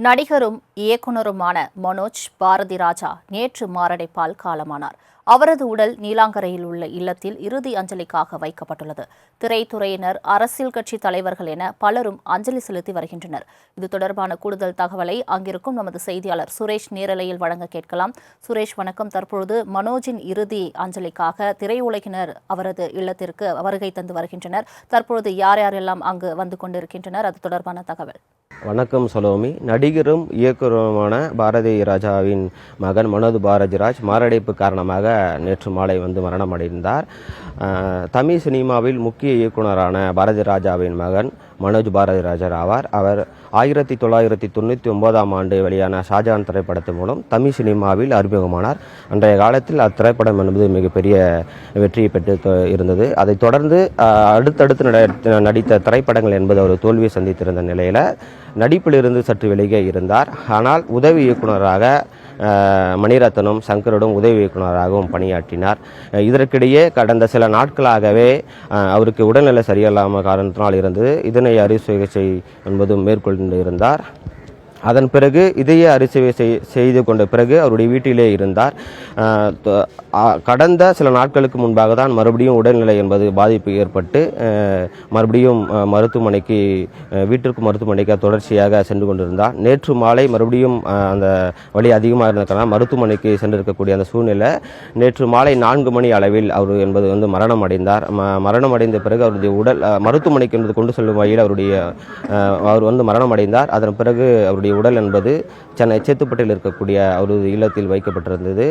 நடிகரும் இயக்குனருமான மனோஜ் பாரதி ராஜா நேற்று மாரடைப்பால் காலமானார். அவரது உடல் நீலாங்கரையில் உள்ள இல்லத்தில் இறுதி அஞ்சலிக்காக வைக்கப்பட்டுள்ளது. திரைத்துறையினர் அரசியல் கட்சி தலைவர்கள் என பலரும் அஞ்சலி செலுத்தி வருகின்றனர். இது தொடர்பான கூடுதல் தகவலை அங்கிருக்கும் நமது செய்தியாளர் சுரேஷ் நேரலையில் வழங்க கேட்கலாம். சுரேஷ் வணக்கம். தற்பொழுது மனோஜின் இறுதி அஞ்சலிக்காக திரையுலகினர் அவரது இல்லத்திற்கு வருகை தந்து வருகின்றனர். தற்பொழுது யார் யாரெல்லாம் அங்கு வந்து கொண்டிருக்கின்றனர் அது தொடர்பான தகவல். வணக்கம் சலோமி. நடிகரும் இயக்குனருமான பாரதி ராஜாவின் மகன் மனோஜ் பாரதிராஜ் மாரடைப்பு காரணமாக நேற்று மாலை வந்து மரணமடைந்தார். தமிழ் சினிமாவில் முக்கிய இயக்குனரான பாரதி ராஜாவின் மகன் மனோஜ் பாரதி ராஜர் ஆவார். அவர் ஆயிரத்தி தொள்ளாயிரத்தி தொண்ணூற்றி ஒன்பதாம் ஆண்டு வெளியான ஷாஜான் திரைப்படத்தின் மூலம் தமிழ் சினிமாவில் அறிமுகமானார். அன்றைய காலத்தில் அத்திரைப்படம் என்பது மிகப்பெரிய வெற்றியை பெற்று இருந்தது. அதைத் தொடர்ந்து அடுத்தடுத்து நடித்த திரைப்படங்கள் என்பது அவர் தோல்வியை சந்தித்திருந்த நிலையில் நடிப்பிலிருந்து சற்று விலகியே இருந்தார். ஆனால் உதவி இயக்குனராக மணிரத்னம் சங்கருடன் உதவி இயக்குனராகவும் பணியாற்றினார். இதற்கிடையே கடந்த சில நாட்களாகவே அஹ், அவருக்கு உடல்நிலை சரியில்லாமல் காரணத்தினால் இருந்தது இதனை அறுவை சிகிச்சை என்பதும் மேற்கொண்டு இருந்தார். அதன் பிறகு இதய அறுவை செய்- செய்து கொண்ட பிறகு அவருடைய வீட்டிலே இருந்தார். கடந்த சில நாட்களுக்கு முன்பாக தான் மறுபடியும் உடல்நிலை என்பது பாதிப்பு ஏற்பட்டு மறுபடியும் மருத்துவமனைக்கு வீட்டிற்கு மருத்துவமனைக்கு தொடர்ச்சியாக சென்று கொண்டிருந்தார். நேற்று மாலை மறுபடியும் அந்த வழி அதிகமாக இருந்ததுனால் மருத்துவமனைக்கு சென்றிருக்கக்கூடிய அந்த சூழ்நிலை நேற்று மாலை நான்கு மணி அளவில் அவர் என்பது வந்து மரணம் அடைந்தார் ம- மரணம் அடைந்த பிறகு அவருடைய உடல் மருத்துவமனைக்கு என்பது கொண்டு செல்லும் வகையில் அவருடைய அவர் வந்து மரணம் அடைந்தார் அதன் பிறகு அவருடைய உடல் என்பது சென்னை சேத்துப்பட்டில் இருக்கக்கூடிய அவரது இல்லத்தில் வைக்கப்பட்டிருந்தது.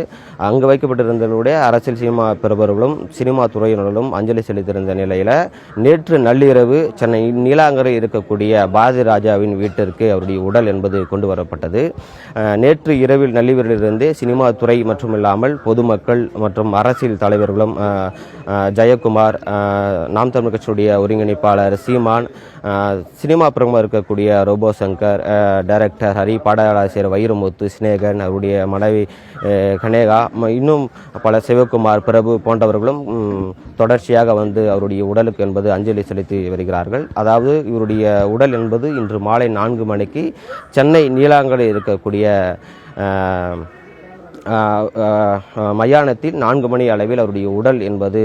அங்கு வைக்கப்பட்டிருந்தவருடைய அரசியல் சினிமா பிரபர்களும் சினிமா துறையினர்களும் அஞ்சலி செலுத்தியிருந்த நிலையில் நேற்று நள்ளிரவு சென்னை நீலாங்கரை இருக்கக்கூடிய பாரதி ராஜாவின் வீட்டிற்கு அவருடைய உடல் என்பது கொண்டு வரப்பட்டது. நேற்று இரவில் நள்ளிரவிலிருந்தே சினிமா துறை மற்றும் இல்லாமல் பொதுமக்கள் மற்றும் அரசியல் தலைவர்களும் ஜெயக்குமார் நாம் தமிழ் கட்சியுடைய ஒருங்கிணைப்பாளர் சீமான் சினிமா பிரமுகர் இருக்கக்கூடிய ரோபோ சங்கர் அஹ், டைரக்டர் ஹரி பாடலாசிரியர் வைரமுத்து சினேகன் அவருடைய மனைவி கனேகா இன்னும் பல சிவகுமார் பிரபு போன்றவர்களும் தொடர்ச்சியாக வந்து அவருடைய உடலுக்கு என்பது அஞ்சலி செலுத்தி வருகிறார்கள். அதாவது இவருடைய உடல் என்பது இன்று மாலை நான்கு மணிக்கு சென்னை நீலாங்கலில் இருக்கக்கூடிய மயானத்தில் நான்கு மணி அளவில் அவருடைய உடல் என்பது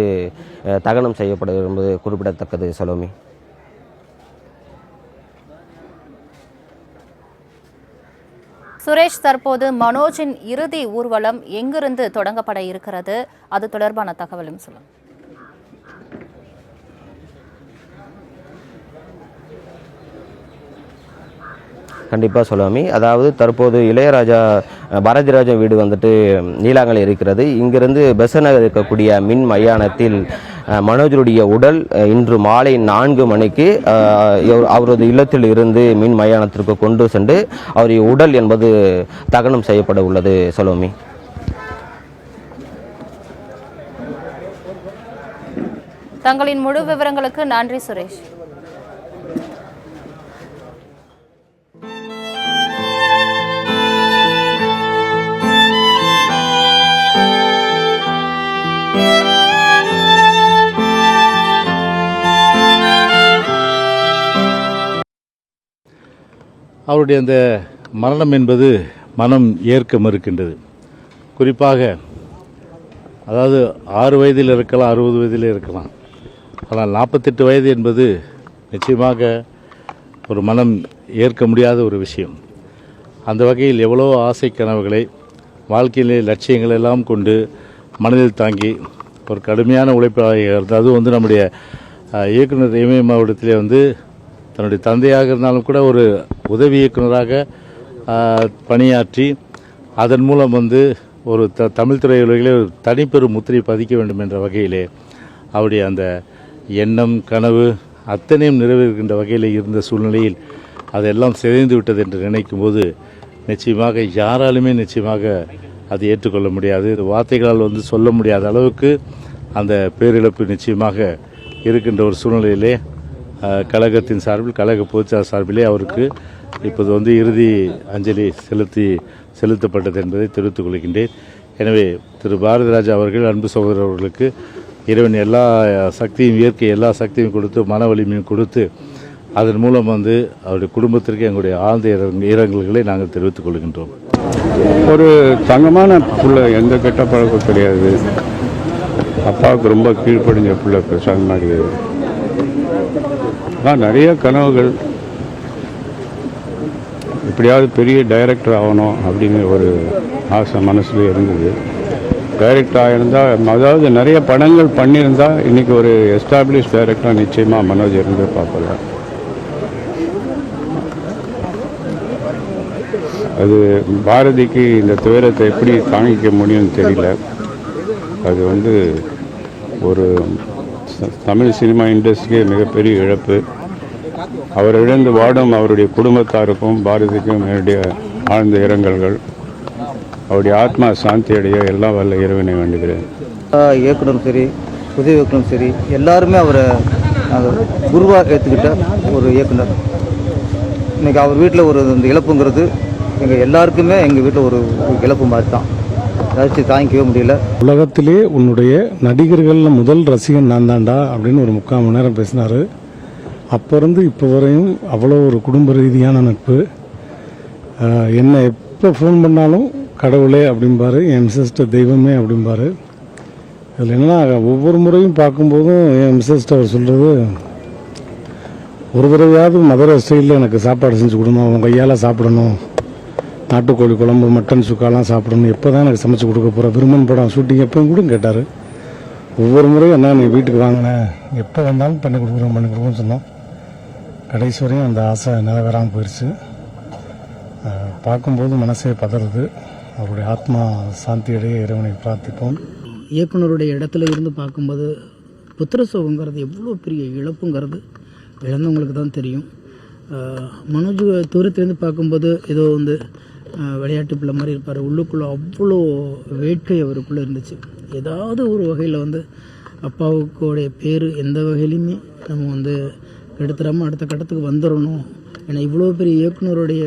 தகனம் செய்யப்படும் என்பது குறிப்பிடத்தக்கது சலோமி. சுரேஷ் தற்போது மனோஜின் இறுதி ஊர்வலம் எங்கிருந்து தொடங்கப்பட இருக்கிறது? அது தொடர்பான தகவலும் சொல்லுங்க. கண்டிப்பாக சொல்லாமி அதாவது தற்போது இளையராஜா பாரதிராஜா வீடு வந்துட்டு நீலாங்கலை இருக்கிறது. இங்கிருந்து பெசநகர் இருக்கக்கூடிய மின் மயானத்தில் மனோஜருடைய உடல் இன்று மாலை நான்கு மணிக்கு அவரது இல்லத்தில் இருந்து மின் மயானத்திற்கு கொண்டு சென்று அவருடைய உடல் என்பது தகனம் செய்யப்பட உள்ளது சலோமி. தங்களின் முழு விவரங்களுக்கு நன்றி சுரேஷ். அவருடைய அந்த மரணம் என்பது மனம் ஏற்க மறுக்கின்றது. குறிப்பாக அதாவது ஆறு வயதில் இருக்கலாம் அறுபது வயதில் இருக்கலாம். ஆனால் நாற்பத்தெட்டு வயது என்பது நிச்சயமாக ஒரு மனம் ஏற்க முடியாத ஒரு விஷயம். அந்த வகையில் எவ்வளோ ஆசை கனவுகளை வாழ்க்கையிலே லட்சியங்கள் எல்லாம் கொண்டு மனதில் தாங்கி ஒரு கடுமையான உழைப்பாக இருந்து அதுவும் வந்து நம்முடைய இயக்குனர் இமய மாவட்டத்திலே வந்து தன்னுடைய தந்தையாக இருந்தாலும் கூட ஒரு உதவி இயக்குனராக பணியாற்றி அதன் மூலம் வந்து ஒரு த தமிழ் திரையுலகிலே ஒரு தனிப்பெரும் முத்திரை பதிக்க வேண்டும் என்ற வகையிலே அவருடைய அந்த எண்ணம் கனவு அத்தனையும் நிறைவேறுகின்ற வகையில் இருந்த சூழ்நிலையில் அதெல்லாம் சிதைந்து விட்டது என்று நினைக்கும்போது நிச்சயமாக யாராலுமே நிச்சயமாக அதை ஏற்றுக்கொள்ள முடியாது. இது வார்த்தைகளால் வந்து சொல்ல முடியாத அளவுக்கு அந்த பேரிழப்பு நிச்சயமாக இருக்கின்ற ஒரு சூழ்நிலையிலே கழகத்தின் சார்பில் கழக பொதுச்சார் சார்பிலே அவருக்கு இப்போது வந்து இறுதி அஞ்சலி செலுத்தி செலுத்தப்பட்டது என்பதை தெரிவித்துக் கொள்கின்றேன். எனவே திரு. பாரதிராஜா அவர்கள் அன்பு சகோதரர் அவர்களுக்கு இறைவன் எல்லா சக்தியும் இயற்கை எல்லா சக்தியும் கொடுத்து மன வலிமையும் கொடுத்து அதன் மூலம் வந்து அவருடைய குடும்பத்திற்கு எங்களுடைய ஆழ்ந்த இரங்கல்களை நாங்கள் தெரிவித்துக் கொள்கின்றோம். ஒரு தங்கமான பிள்ளை எந்த கெட்ட பழக்கம் கிடையாது. அப்பாவுக்கு ரொம்ப கீழ்ப்படிஞ்ச பிள்ளை பிரசாந்த் மாதிரி. நிறைய கனவுகள் எப்படியாவது பெரிய டைரக்டர் ஆகணும் அப்படிங்கிற ஒரு ஆசை மனசுல இருந்தது. டைரக்டர் ஆகியிருந்தால் அதாவது நிறைய படங்கள் பண்ணியிருந்தா இன்னைக்கு ஒரு எஸ்டாப்ளிஷ் டைரக்டராக நிச்சயமாக மனோஜ் இருந்து பார்ப்பல அது பாரதிக்கு இந்த துயரத்தை எப்படி தாங்கிக்க முடியும்னு தெரியல. அது வந்து ஒரு தமிழ் சினிமா இண்டஸ்ட்ரியே மிகப்பெரிய இழப்பு. அவர் இழந்து வாடும் அவருடைய குடும்பத்தாருக்கும் பாரதிக்கும் என்னுடைய ஆழ்ந்த இரங்கல்கள். அவருடைய ஆத்மா சாந்தி அடைய எல்லாம் வல்ல இறைவனை வேண்டுகிறேன். இயக்குனரும் சரி உதவி இயக்குனரும் சரி எல்லாருமே அவரை குருவாக ஏற்றுக்கிட்ட ஒரு இயக்குனர். இன்னைக்கு அவர் வீட்டில் ஒரு இந்த இழப்புங்கிறது எங்கள் எல்லாருக்குமே எங்கள் வீட்டில் ஒரு இழப்பு மாதிரி தான் ரசித்து தாங்கிக்கவே முடியல. உலகத்திலே உன்னுடைய நடிகர்களில் முதல் ரசிகன் நான் தான்டா அப்படின்னு ஒரு முக்கால் மணி நேரம் பேசினார். அப்போ இருந்து இப்போ வரையும் அவ்வளோ ஒரு குடும்ப ரீதியான நட்பு. என்னை எப்போ ஃபோன் பண்ணாலும் கடவுளே அப்படிம்பாரு என் சிஸ்டர் தெய்வமே அப்படிம்பாரு. இதில் என்னென்னா ஒவ்வொரு முறையும் பார்க்கும்போதும் என் மிஸ்ஸஸ்ட்டு அவர் சொல்கிறது ஒரு தடவையாவது மதுரை ஸ்டைலில் எனக்கு சாப்பாடு செஞ்சு கொடுணும் அவங்க கையால் சாப்பிடணும். நாட்டுக்கோழி குழம்பு மட்டன் சுக்காலாம் சாப்பிடணும். எப்போ தான் எனக்கு சமைச்சு கொடுக்க போகிற விருமன் படம் ஷூட்டிங் எப்போயும் கூட கேட்டார். ஒவ்வொரு முறையும் என்ன நீ வீட்டுக்கு வாங்கினேன் எப்போ வந்தாலும் பண்ணி கொடுக்குறோம் பண்ணி கொடுக்குறோம்னு சொன்னோம் கடைசி வரையும் அந்த ஆசை நிலவராமல் போயிடுச்சு பார்க்கும்போது மனசே பதறுது. அவருடைய ஆத்மா சாந்தியடைய இறைவனை பிரார்த்திப்போம். இயக்குனருடைய இடத்துல இருந்து பார்க்கும்போது புத்திர சோகங்கிறது எவ்வளோ பெரிய இழப்புங்கிறது இழந்தவங்களுக்கு தான் தெரியும். மனோஜ் தூரத்துலேருந்து பார்க்கும்போது ஏதோ வந்து விளையாட்டு பிள்ளை மாதிரி இருப்பார். உள்ளுக்குள்ளே அவ்வளோ வேட்கை அவருக்குள்ளே இருந்துச்சு. ஏதாவது ஒரு வகையில் வந்து அப்பாவுக்குடைய பேர் எந்த வகையிலையுமே நம்ம வந்து எடுத்துடாமல் அடுத்த கட்டத்துக்கு வந்துடணும் ஏன்னா இவ்வளோ பெரிய இயக்குனருடைய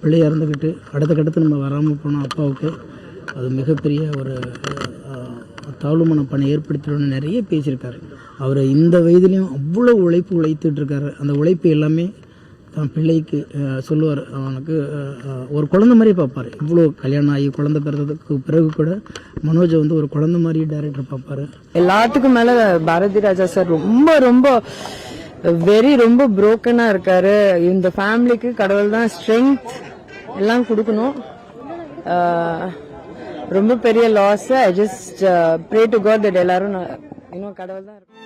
பிள்ளை இறந்துக்கிட்டு அடுத்த கட்டத்துக்கு நம்ம வராமல் போனோம் அப்பாவுக்கு. அது மிகப்பெரிய ஒரு தாழ்வுமன பணம் பணி ஏற்படுத்திடணும்னு நிறைய பேசியிருக்காரு. அவர் இந்த வயதுலேயும் அவ்வளோ உழைப்பு உழைத்துட்ருக்காரு. அந்த உழைப்பு எல்லாமே தன் பிள்ளைக்கு சொல்லுவார். அவனுக்கு ஒரு குழந்த மாதிரி பார்ப்பார். இவ்வளோ கல்யாணம் ஆகி குழந்த பிறந்ததுக்கு பிறகு கூட மனோஜை வந்து ஒரு குழந்தை மாதிரி டேரக்டர் பார்ப்பாரு. எல்லாத்துக்கும் மேலே பாரதி ராஜா சார் ரொம்ப ரொம்ப வெரி ரொம்ப புரோக்கனா இருக்காரு. இந்த ஃபேமிலிக்கு கடவுள் தான் ஸ்ட்ரென்த் எல்லாம் கொடுக்கணும். ரொம்ப பெரிய loss I just pray to god that எல்லாரும் இன்னும் கடவுள் தான் இருக்கும்